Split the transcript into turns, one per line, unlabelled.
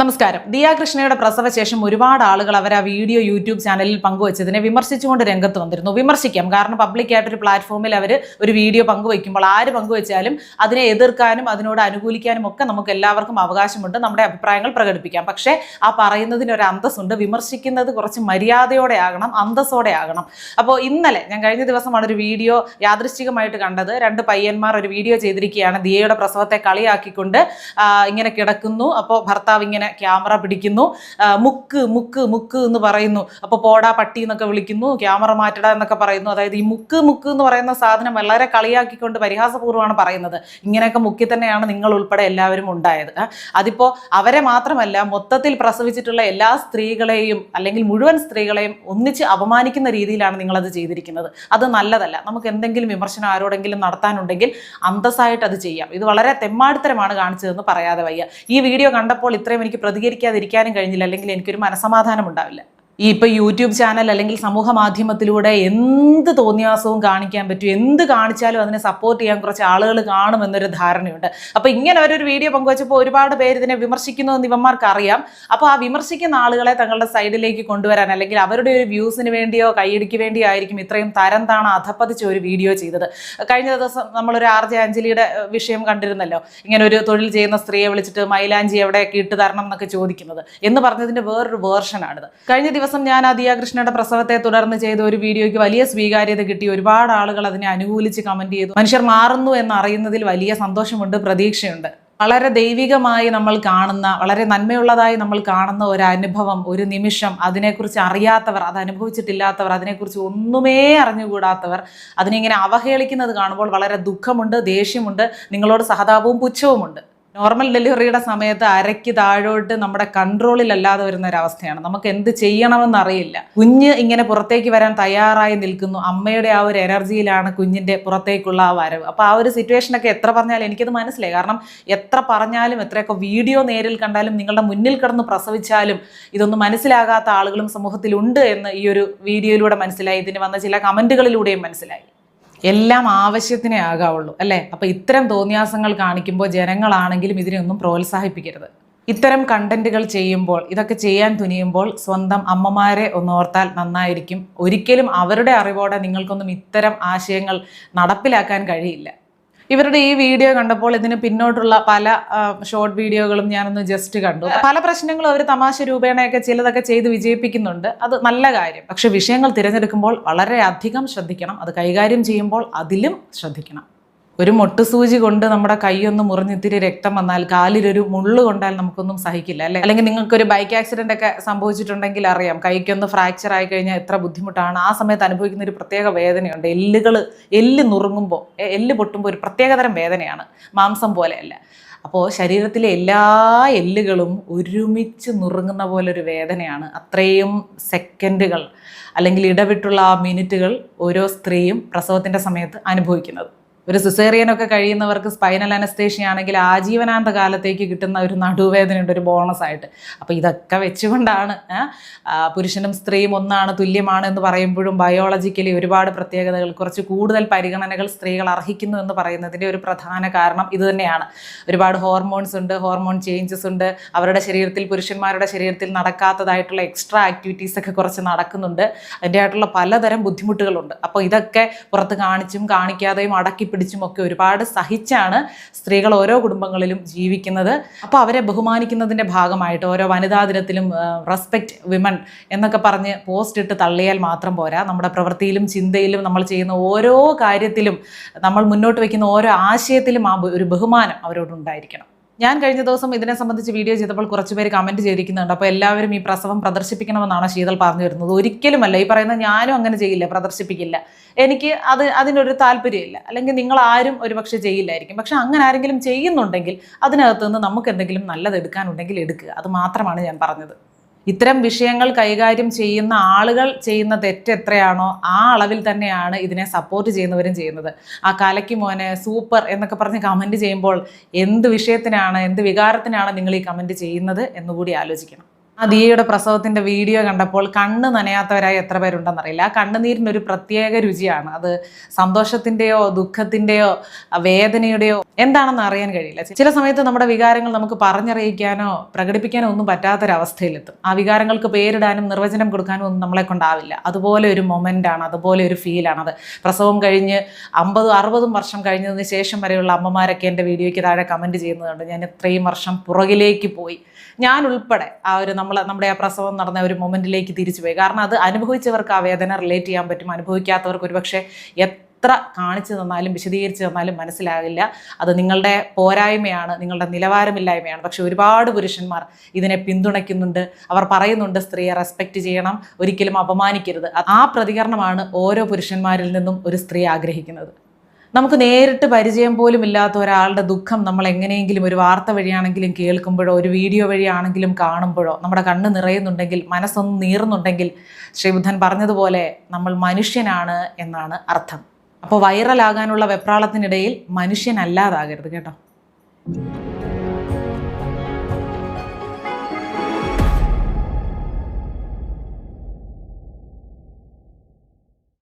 നമസ്കാരം. ദിയ കൃഷ്ണയുടെ പ്രസവശേഷം ഒരുപാട് ആളുകൾ അവർ ആ വീഡിയോ യൂട്യൂബ് ചാനലിൽ പങ്കുവച്ചതിനെ വിമർശിച്ചുകൊണ്ട് രംഗത്ത് വന്നിരുന്നു. വിമർശിക്കാം. കാരണം പബ്ലിക്കായിട്ടൊരു പ്ലാറ്റ്ഫോമിൽ അവർ ഒരു വീഡിയോ പങ്കുവയ്ക്കുമ്പോൾ ആര് പങ്കുവച്ചാലും അതിനെ എതിർക്കാനും അതിനോട് അനുകൂലിക്കാനും ഒക്കെ നമുക്ക് എല്ലാവർക്കും അവകാശമുണ്ട്. നമ്മുടെ അഭിപ്രായങ്ങൾ പ്രകടിപ്പിക്കാം. പക്ഷേ ആ പറയുന്നതിന് ഒരു അന്തസ്സുണ്ട്. വിമർശിക്കുന്നത് കുറച്ച് മര്യാദയോടെ ആകണം അന്തസ്സോടെ ആകണം. അപ്പോൾ ഇന്നലെ ഞാൻ കഴിഞ്ഞ ദിവസമാണ് ഒരു വീഡിയോ യാദൃശ്ചികമായിട്ട് കണ്ടത്. രണ്ട് പയ്യന്മാർ ഒരു വീഡിയോ ചെയ്തിരിക്കുകയാണ്. ദിയയുടെ പ്രസവത്തെ കളിയാക്കിക്കൊണ്ട് ഇങ്ങനെ കിടക്കുന്നു. അപ്പോൾ ഭർത്താവ് ഇങ്ങനെ ക്യാമറ പിടിക്കുന്നു. മുക്ക് മുക്ക് മുക്ക് എന്ന് പറയുന്നു. അപ്പോൾ പോടാ പട്ടി എന്നൊക്കെ വിളിക്കുന്നു. ക്യാമറ മാറ്റട എന്നൊക്കെ പറയുന്നു. അതായത് ഈ മുക്ക് മുക്ക് എന്ന് പറയുന്ന സാധനം വളരെ കളിയാക്കിക്കൊണ്ട് പരിഹാസപൂർവമാണ് പറയുന്നത്. ഇങ്ങനെയൊക്കെ മുക്കി തന്നെയാണ് നിങ്ങൾ ഉൾപ്പെടെ എല്ലാവരും ഉണ്ടായത്. അതിപ്പോ അതിപ്പോൾ അവരെ മാത്രമല്ല മൊത്തത്തിൽ പ്രസവിച്ചിട്ടുള്ള എല്ലാ സ്ത്രീകളെയും അല്ലെങ്കിൽ മുഴുവൻ സ്ത്രീകളെയും ഒന്നിച്ച് അപമാനിക്കുന്ന രീതിയിലാണ് നിങ്ങളത് ചെയ്തിരിക്കുന്നത്. അത് നല്ലതല്ല. നമുക്ക് എന്തെങ്കിലും വിമർശനം ആരോടെങ്കിലും നടത്താനുണ്ടെങ്കിൽ അന്തസ്സായിട്ട് അത് ചെയ്യാം. ഇത് വളരെ തെമ്മാടിത്തരമാണ് കാണിച്ചതെന്ന് പറയാതെ വയ്യ. ഈ വീഡിയോ കണ്ടപ്പോൾ ഇത്രയും എനിക്ക് പ്രതികരിക്കാതിരിക്കാനും കഴിഞ്ഞില്ല അല്ലെങ്കിൽ എനിക്കൊരു മനസമാധാനം ഉണ്ടാവില്ല. ഈ ഇപ്പൊ യൂട്യൂബ് ചാനൽ അല്ലെങ്കിൽ സമൂഹ മാധ്യമത്തിലൂടെ എന്ത് തോന്നിയാസവും കാണിക്കാൻ പറ്റും എന്ത് കാണിച്ചാലും അതിനെ സപ്പോർട്ട് ചെയ്യാൻ കുറച്ച് ആളുകൾ കാണുമെന്നൊരു ധാരണയുണ്ട്. അപ്പൊ ഇങ്ങനെ അവരൊരു വീഡിയോ പങ്കുവച്ചപ്പോൾ ഒരുപാട് പേര് ഇതിനെ വിമർശിക്കുന്നു എന്ന് അപ്പോൾ ആ വിമർശിക്കുന്ന ആളുകളെ തങ്ങളുടെ സൈഡിലേക്ക് കൊണ്ടുവരാൻ അല്ലെങ്കിൽ അവരുടെ ഒരു വ്യൂസിന് വേണ്ടിയോ കൈയടിക്ക് വേണ്ടിയോ ആയിരിക്കും ഇത്രയും തരം താണ അധപ്പതിച്ച ഒരു വീഡിയോ ചെയ്തത്. കഴിഞ്ഞ ദിവസം നമ്മളൊരു ആർ ജെ അഞ്ജലിയുടെ വിഷയം കണ്ടിരുന്നല്ലോ? ഇങ്ങനെ ഒരു തൊഴിൽ ചെയ്യുന്ന സ്ത്രീയെ വിളിച്ചിട്ട് മൈലാഞ്ചി എവിടെയൊക്കെ ഇട്ട് തരണം എന്നൊക്കെ ചോദിക്കുന്നത്. എന്ന് പറഞ്ഞതിന്റെ വേറൊരു വേർഷനാണിത് കഴിഞ്ഞ ഞാൻ അദിയ കൃഷ്ണയുടെ പ്രസവത്തെ തുടർന്ന് ചെയ്ത ഒരു വീഡിയോയ്ക്ക് വലിയ സ്വീകാര്യത കിട്ടി. ഒരുപാട് ആളുകൾ അതിനെ അനുകൂലിച്ച് കമന്റ് ചെയ്തു. മനുഷ്യർ മാറുന്നു എന്നറിയുന്നതിൽ വലിയ സന്തോഷമുണ്ട് പ്രതീക്ഷയുണ്ട്. വളരെ ദൈവികമായി നമ്മൾ കാണുന്ന വളരെ നന്മയുള്ളതായി നമ്മൾ കാണുന്ന ഒരു അനുഭവം ഒരു നിമിഷം അതിനെക്കുറിച്ച് അറിയാത്തവർ അത് അനുഭവിച്ചിട്ടില്ലാത്തവർ അതിനെക്കുറിച്ച് ഒന്നുമേ അറിഞ്ഞുകൂടാത്തവർ അതിനെ ഇങ്ങനെ അവഹേളിക്കുന്നത് കാണുമ്പോൾ വളരെ ദുഃഖമുണ്ട് ദേഷ്യമുണ്ട് നിങ്ങളോട് സഹതാപവും പുച്ഛവുമുണ്ട്. നോർമൽ ഡെലിവറിയുടെ സമയത്ത് അരയ്ക്ക് താഴോട്ട് നമ്മുടെ കൺട്രോളിലല്ലാതെ വരുന്ന ഒരവസ്ഥയാണ് നമുക്ക് എന്ത് ചെയ്യണമെന്ന് അറിയില്ല. കുഞ്ഞ് ഇങ്ങനെ പുറത്തേക്ക് വരാൻ തയ്യാറായി നിൽക്കുന്നു. അമ്മയുടെ ആ ഒരു എനർജിയിലാണ് കുഞ്ഞിന്റെ പുറത്തേക്കുള്ള ആ വരവ്. അപ്പോൾ ആ ഒരു സിറ്റുവേഷനൊക്കെ എത്ര പറഞ്ഞാലും എനിക്കത് മനസ്സിലായി. കാരണം എത്ര പറഞ്ഞാലും എത്രയൊക്കെ വീഡിയോ നേരിൽ കണ്ടാലും നിങ്ങളുടെ മുന്നിൽ കിടന്ന് പ്രസവിച്ചാലും ഇതൊന്നും മനസ്സിലാകാത്ത ആളുകളും സമൂഹത്തിലുണ്ട് എന്ന് ഈ ഒരു വീഡിയോയിലൂടെ മനസ്സിലായി. ഇതിന് വന്ന ചില കമന്റുകളിലൂടെയും മനസ്സിലായി. എല്ലാം ആവശ്യത്തിനേ ആകാവുള്ളൂ അല്ലേ? അപ്പോൾ ഇത്തരം തോന്നിയാസങ്ങൾ കാണിക്കുമ്പോൾ ജനങ്ങളാണെങ്കിലും ഇതിനെയൊന്നും പ്രോത്സാഹിപ്പിക്കരുത്. ഇത്തരം കണ്ടന്റുകൾ ചെയ്യുമ്പോൾ ഇതൊക്കെ ചെയ്യാൻ തുനിയുമ്പോൾ സ്വന്തം അമ്മമാരെ ഒന്ന് ഓർത്താൽ നന്നായിരിക്കും. ഒരിക്കലും അവരുടെ അറിവോടെ നിങ്ങൾക്കൊന്നും ഇത്തരം ആശയങ്ങൾ നടപ്പിലാക്കാൻ കഴിയില്ല. ഇവരുടെ ഈ വീഡിയോ കണ്ടപ്പോൾ ഇതിന് പിന്നോട്ടുള്ള പല ഷോർട്ട് വീഡിയോകളും ഞാനൊന്ന് ജസ്റ്റ് കണ്ടു. പല പ്രശ്നങ്ങളും അവർ തമാശ രൂപേണയൊക്കെ ചിലതൊക്കെ ചെയ്ത് വിജയിപ്പിക്കുന്നുണ്ട്. അത് നല്ല കാര്യം. പക്ഷെ വിഷയങ്ങൾ തിരഞ്ഞെടുക്കുമ്പോൾ വളരെ അധികം ശ്രദ്ധിക്കണം. അത് കൈകാര്യം ചെയ്യുമ്പോൾ അതിലും ശ്രദ്ധിക്കണം. ഒരു മൊട്ടുസൂചി കൊണ്ട് നമ്മുടെ കൈയൊന്ന് മുറിഞ്ഞിത്തിരി രക്തം വന്നാൽ കാലിലൊരു മുള്ളു കൊണ്ടാൽ നമുക്കൊന്നും സഹിക്കില്ല അല്ലെ? അല്ലെങ്കിൽ നിങ്ങൾക്കൊരു ബൈക്ക് ആക്സിഡന്റ് ഒക്കെ സംഭവിച്ചിട്ടുണ്ടെങ്കിൽ അറിയാം കൈക്കൊന്ന് ഫ്രാക്ചർ ആയി കഴിഞ്ഞാൽ എത്ര ബുദ്ധിമുട്ടാണ്. ആ സമയത്ത് അനുഭവിക്കുന്ന ഒരു പ്രത്യേക വേദനയുണ്ട്. എല്ലുകൾ എല്ല് നുറുങ്ങുമ്പോൾ എല്ല് പൊട്ടുമ്പോൾ ഒരു പ്രത്യേകതരം വേദനയാണ്. മാംസം പോലെയല്ല. അപ്പോൾ ശരീരത്തിലെ എല്ലാ എല്ലുകളും ഒരുമിച്ച് നുറുങ്ങുന്ന പോലെ ഒരു വേദനയാണ്. അത്രയും സെക്കൻഡുകൾ അല്ലെങ്കിൽ ഇടവിട്ടുള്ള ആ മിനിറ്റുകൾ ഓരോ സ്ത്രീയും പ്രസവത്തിന്റെ സമയത്ത് അനുഭവിക്കുന്നത്. ഒരു സിസേറിയനൊക്കെ കഴിയുന്നവർക്ക് സ്പൈനൽ അനസ്തേഷ്യ ആണെങ്കിൽ ആജീവനാന്ത കാലത്തേക്ക് കിട്ടുന്ന ഒരു നടുവേദനയുണ്ട് ഒരു ബോണസ് ആയിട്ട്. അപ്പോൾ ഇതൊക്കെ വെച്ചുകൊണ്ടാണ് പുരുഷനും സ്ത്രീയും ഒന്നാണ് തുല്യമാണ് എന്ന് പറയുമ്പോഴും ബയോളജിക്കലി ഒരുപാട് പ്രത്യേകതകൾ കുറച്ച് കൂടുതൽ പരിഗണനകൾ സ്ത്രീകൾ അർഹിക്കുന്നു എന്ന് പറയുന്നതിന്റെ ഒരു പ്രധാന കാരണം ഇത് തന്നെയാണ്. ഒരുപാട് ഹോർമോൺസ് ഉണ്ട് ഹോർമോൺ ചേഞ്ചസ് ഉണ്ട്. അവരുടെ ശരീരത്തിൽ പുരുഷന്മാരുടെ ശരീരത്തിൽ നടക്കാത്തതായിട്ടുള്ള എക്സ്ട്രാ ആക്ടിവിറ്റീസ് ഒക്കെ കുറച്ച് നടക്കുന്നുണ്ട്. അതിന്റെ ആയിട്ടുള്ള പലതരം ബുദ്ധിമുട്ടുകളുണ്ട്. അപ്പോൾ ഇതൊക്കെ പുറത്ത് കാണിച്ചും കാണിക്കാതെയും അടക്കി പിടിച്ചും ഒക്കെ ഒരുപാട് സഹിച്ചാണ് സ്ത്രീകൾ ഓരോ കുടുംബങ്ങളിലും ജീവിക്കുന്നത്. അപ്പോൾ അവരെ ബഹുമാനിക്കുന്നതിന്റെ ഭാഗമായിട്ട് ഓരോ വനിതാ ദിനത്തിലും റെസ്പെക്റ്റ് വിമൻ എന്നൊക്കെ പറഞ്ഞ് പോസ്റ്റ് ഇട്ട് തള്ളിയാൽ മാത്രം പോരാ. നമ്മുടെ പ്രവൃത്തിയിലും ചിന്തയിലും നമ്മൾ ചെയ്യുന്ന ഓരോ കാര്യത്തിലും നമ്മൾ മുന്നോട്ട് വയ്ക്കുന്ന ഓരോ ആശയത്തിലും ആ ഒരു ബഹുമാനം അവരോടുണ്ടായിരിക്കണം. ഞാൻ കഴിഞ്ഞ ദിവസം ഇതിനെ സംബന്ധിച്ച് വീഡിയോ ചെയ്തപ്പോൾ കുറച്ചുപേര് കമന്റ് ചെയ്തിരിക്കുന്നുണ്ട്. അപ്പോൾ എല്ലാവരും ഈ പ്രസവം പ്രദർശിപ്പിക്കണമെന്നാണ് ശീതൾ പറഞ്ഞു വരുന്നത്. ഒരിക്കലുമല്ല ഈ പറയുന്ന ഞാനും അങ്ങനെ ചെയ്യില്ല പ്രദർശിപ്പിക്കില്ല. എനിക്ക് അത് അതിനൊരു താല്പര്യമില്ല. അല്ലെങ്കിൽ നിങ്ങൾ ആരും ഒരുപക്ഷെ ചെയ്യില്ലായിരിക്കും. പക്ഷെ അങ്ങനെ ആരെങ്കിലും ചെയ്യുന്നുണ്ടെങ്കിൽ അതിനകത്ത് നിന്ന് നമുക്ക് എന്തെങ്കിലും നല്ലത് എടുക്കാനുണ്ടെങ്കിൽ എടുക്കുക. അത് മാത്രമാണ് ഞാൻ പറഞ്ഞത്. ഇത്തരം വിഷയങ്ങൾ കൈകാര്യം ചെയ്യുന്ന ആളുകൾ ചെയ്യുന്ന തെറ്റ് എത്രയാണോ ആ അളവിൽ തന്നെയാണ് ഇതിനെ സപ്പോർട്ട് ചെയ്യുന്നവരും ചെയ്യുന്നത്. ആ കലയ്ക്ക് മോനെ സൂപ്പർ എന്നൊക്കെ പറഞ്ഞ് കമന്റ് ചെയ്യുമ്പോൾ എന്ത് വിഷയത്തിനാണ് എന്ത് വികാരത്തിനാണ് നിങ്ങൾ ഈ കമന്റ് ചെയ്യുന്നത് എന്നുകൂടി ആലോചിക്കണം. ആ ദിയയുടെ പ്രസവത്തിന്റെ വീഡിയോ കണ്ടപ്പോൾ കണ്ണ് നനയാത്തവരായി എത്ര പേരുണ്ടെന്നറിയില്ല. ആ കണ്ണുനീരിനൊരു പ്രത്യേക രുചിയാണ്. അത് സന്തോഷത്തിന്റെയോ ദുഃഖത്തിന്റെയോ വേദനയുടെയോ എന്താണെന്ന് അറിയാൻ കഴിയില്ല. ചില സമയത്ത് നമ്മുടെ വികാരങ്ങൾ നമുക്ക് പറഞ്ഞറിയിക്കാനോ പ്രകടിപ്പിക്കാനോ ഒന്നും പറ്റാത്തൊരവസ്ഥയിലെത്തും. ആ വികാരങ്ങൾക്ക് പേരിടാനും നിർവചനം കൊടുക്കാനും ഒന്നും നമ്മളെ കൊണ്ടാവില്ല. അതുപോലെ ഒരു മൊമെന്റാണ് അതുപോലെ ഒരു ഫീലാണ് അത് പ്രസവം കഴിഞ്ഞ് അമ്പതും അറുപതും വർഷം കഴിഞ്ഞതിന് ശേഷം വരെയുള്ള അമ്മമാരൊക്കെ എന്റെ വീഡിയോയ്ക്ക് താഴെ കമന്റ് ചെയ്യുന്നതുകൊണ്ട് ഞാൻ ഇത്രയും വർഷം പുറകിലേക്ക് പോയി. ഞാൻ ഉൾപ്പെടെ ആ ഒരു നമ്മൾ നമ്മുടെ ആ പ്രസവം നടന്ന ഒരു മൊമെന്റിലേക്ക് തിരിച്ചു പോയി. കാരണം അത് അനുഭവിച്ചവർക്ക് ആ വേദന റിലേറ്റ് ചെയ്യാൻ പറ്റും. അനുഭവിക്കാത്തവർക്ക് ഒരുപക്ഷെ എത്ര കാണിച്ചു തന്നാലും വിശദീകരിച്ച് തന്നാലും മനസ്സിലാകില്ല. അത് നിങ്ങളുടെ പോരായ്മയാണ് നിങ്ങളുടെ നിലവാരമില്ലായ്മയാണ്. പക്ഷെ ഒരുപാട് പുരുഷന്മാർ ഇതിനെ പിന്തുണയ്ക്കുന്നുണ്ട്. അവർ പറയുന്നുണ്ട് സ്ത്രീയെ റെസ്പെക്റ്റ് ചെയ്യണം. ഒരിക്കലും അപമാനിക്കരുത്. ആ പ്രതികരണമാണ് ഓരോ പുരുഷന്മാരിൽ നിന്നും ഒരു സ്ത്രീ ആഗ്രഹിക്കുന്നത്. നമുക്ക് നേരിട്ട് പരിചയം പോലും ഇല്ലാത്ത ഒരാളുടെ ദുഃഖം നമ്മൾ എങ്ങനെയെങ്കിലും ഒരു വാർത്ത വഴിയാണെങ്കിലും കേൾക്കുമ്പോഴോ ഒരു വീഡിയോ വഴിയാണെങ്കിലും കാണുമ്പോഴോ നമ്മുടെ കണ്ണ് നിറയുന്നുണ്ടെങ്കിൽ മനസ്സൊന്ന് നീറുന്നുണ്ടെങ്കിൽ ശ്രീബുദ്ധൻ പറഞ്ഞതുപോലെ നമ്മൾ മനുഷ്യനാണ് എന്നാണ് അർത്ഥം. അപ്പോൾ വൈറലാകാനുള്ള വെപ്രാളത്തിനിടയിൽ മനുഷ്യനല്ലാതാകരുത് കേട്ടോ.